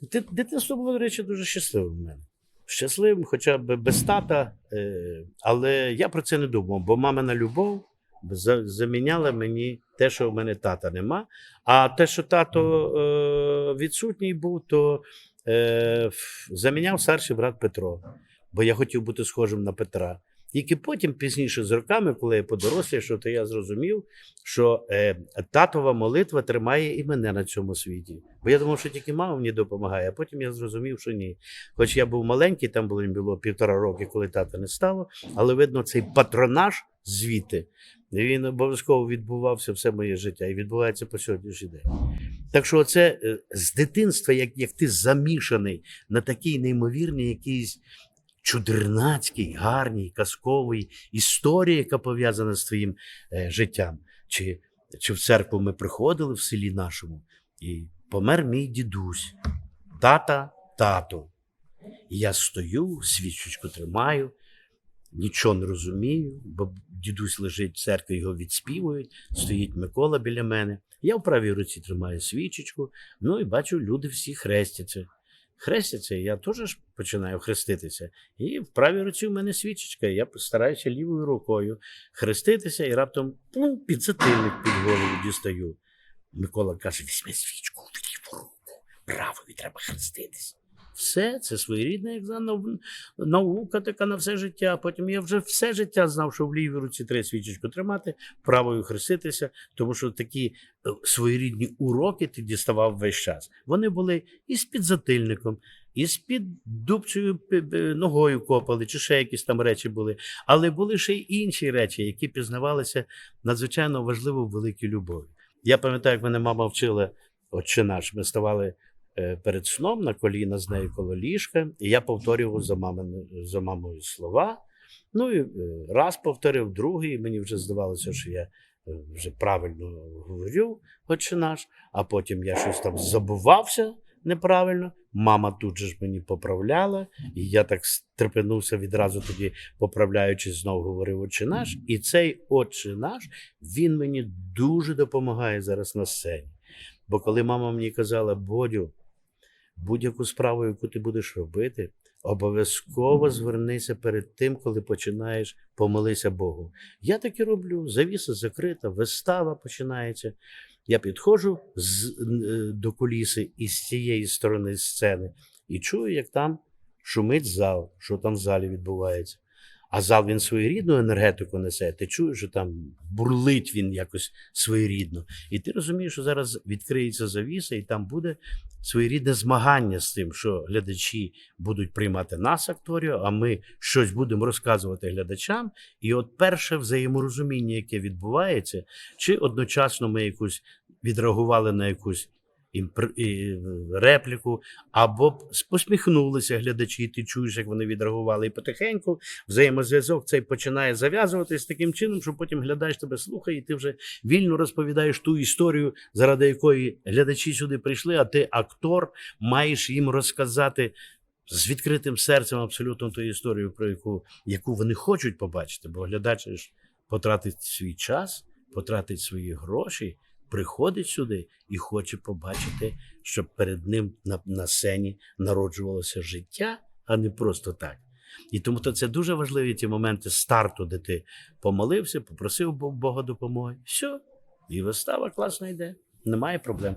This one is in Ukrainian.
Ди- Дитинство було, до речі, дуже щасливим в мене. Щасливим, хоча б без тата, е, але я про це не думав, бо мамина любов за- заміняла мені те, що в мене тата нема. А те, що тато е, відсутній був, то е, заміняв старший брат Петро, бо я хотів бути схожим на Петра. Тільки потім, пізніше, з роками, коли я подорослішав, то я зрозумів, що е, татова молитва тримає і мене на цьому світі. Бо я думав, що тільки мама мені допомагає, а потім я зрозумів, що ні. Хоч я був маленький, там було, було півтора роки, коли тата не стало, але видно, цей патронаж звідти, він обов'язково відбувався все моє життя і відбувається по сьогоднішній день. Так що, це з дитинства, як, як ти замішаний на такій неймовірній якійсь чудернацькій, гарній, казковій історії, яка пов'язана з твоїм е, життям. Чи, чи в церкву ми приходили в селі нашому, і помер мій дідусь, тата, тато. І я стою, свічечку тримаю, нічого не розумію, бо дідусь лежить в церкві, його відспівують, стоїть Микола біля мене. Я в правій руці тримаю свічечку, ну і бачу, люди всі хрестяться. Хрестяться, я теж починаю хреститися. І в правій руці в мене свічечка. Я стараюся лівою рукою хреститися і раптом ну, підзатильник під голову дістаю. Микола каже: візьми свічку в ліву руку, правою треба хреститися. Все, це своєрідна за наука така на все життя. Потім я вже все життя знав, що в лівій руці треба свічечку тримати, правою хреститися, тому що такі е, своєрідні уроки ти діставав весь час. Вони були і з підзатильником, і з під пи- ногою копали, чи ще якісь там речі були. Але були ще й інші речі, які пізнавалися надзвичайно важливо в великій любові. Я пам'ятаю, як мене мама вчила отче наш. Ми ставали перед сном на коліна з нею коло ліжка, і я повторював за, мамин, за мамою слова. Ну і е, раз повторив, другий, і мені вже здавалося, що я е, вже правильно говорю, отче наш, а потім я щось там забувався неправильно. Мама тут же ж мені поправляла, і я так стрепенувся відразу тоді, поправляючись, знову говорив отче наш. І цей отче наш, він мені дуже допомагає зараз на сцені. Бо коли мама мені казала, Бодю, будь-яку справу, яку ти будеш робити, обов'язково звернися перед тим, коли починаєш помолися Богу. Я так і роблю. Завіса закрита, вистава починається. Я підходжу з, е, до куліси із цієї сторони сцени і чую, як там шумить зал, що там в залі відбувається. А зал він своєрідну енергетику несе. Ти чуєш, що там бурлить він якось своєрідно. І ти розумієш, що зараз відкриється завіса, і там буде своєрідне змагання з тим, що глядачі будуть приймати нас, акторів, а ми щось будемо розказувати глядачам. І от перше взаєморозуміння, яке відбувається, чи одночасно ми якусь відреагували на якусь репліку, або посміхнулися глядачі, ти чуєш, як вони відреагували. І потихеньку взаємозв'язок цей починає зав'язуватись таким чином, що потім глядач тебе слухає, і ти вже вільно розповідаєш ту історію, заради якої глядачі сюди прийшли, а ти, актор, маєш їм розказати. З відкритим серцем абсолютно ту історію, про яку, яку вони хочуть побачити, бо глядач потратить свій час, потратить свої гроші, приходить сюди і хоче побачити, щоб перед ним на, на сцені народжувалося життя, а не просто так. І тому то це дуже важливі ті моменти старту, де ти помолився, попросив Бога допомоги. Все, і вистава класно йде, немає проблем.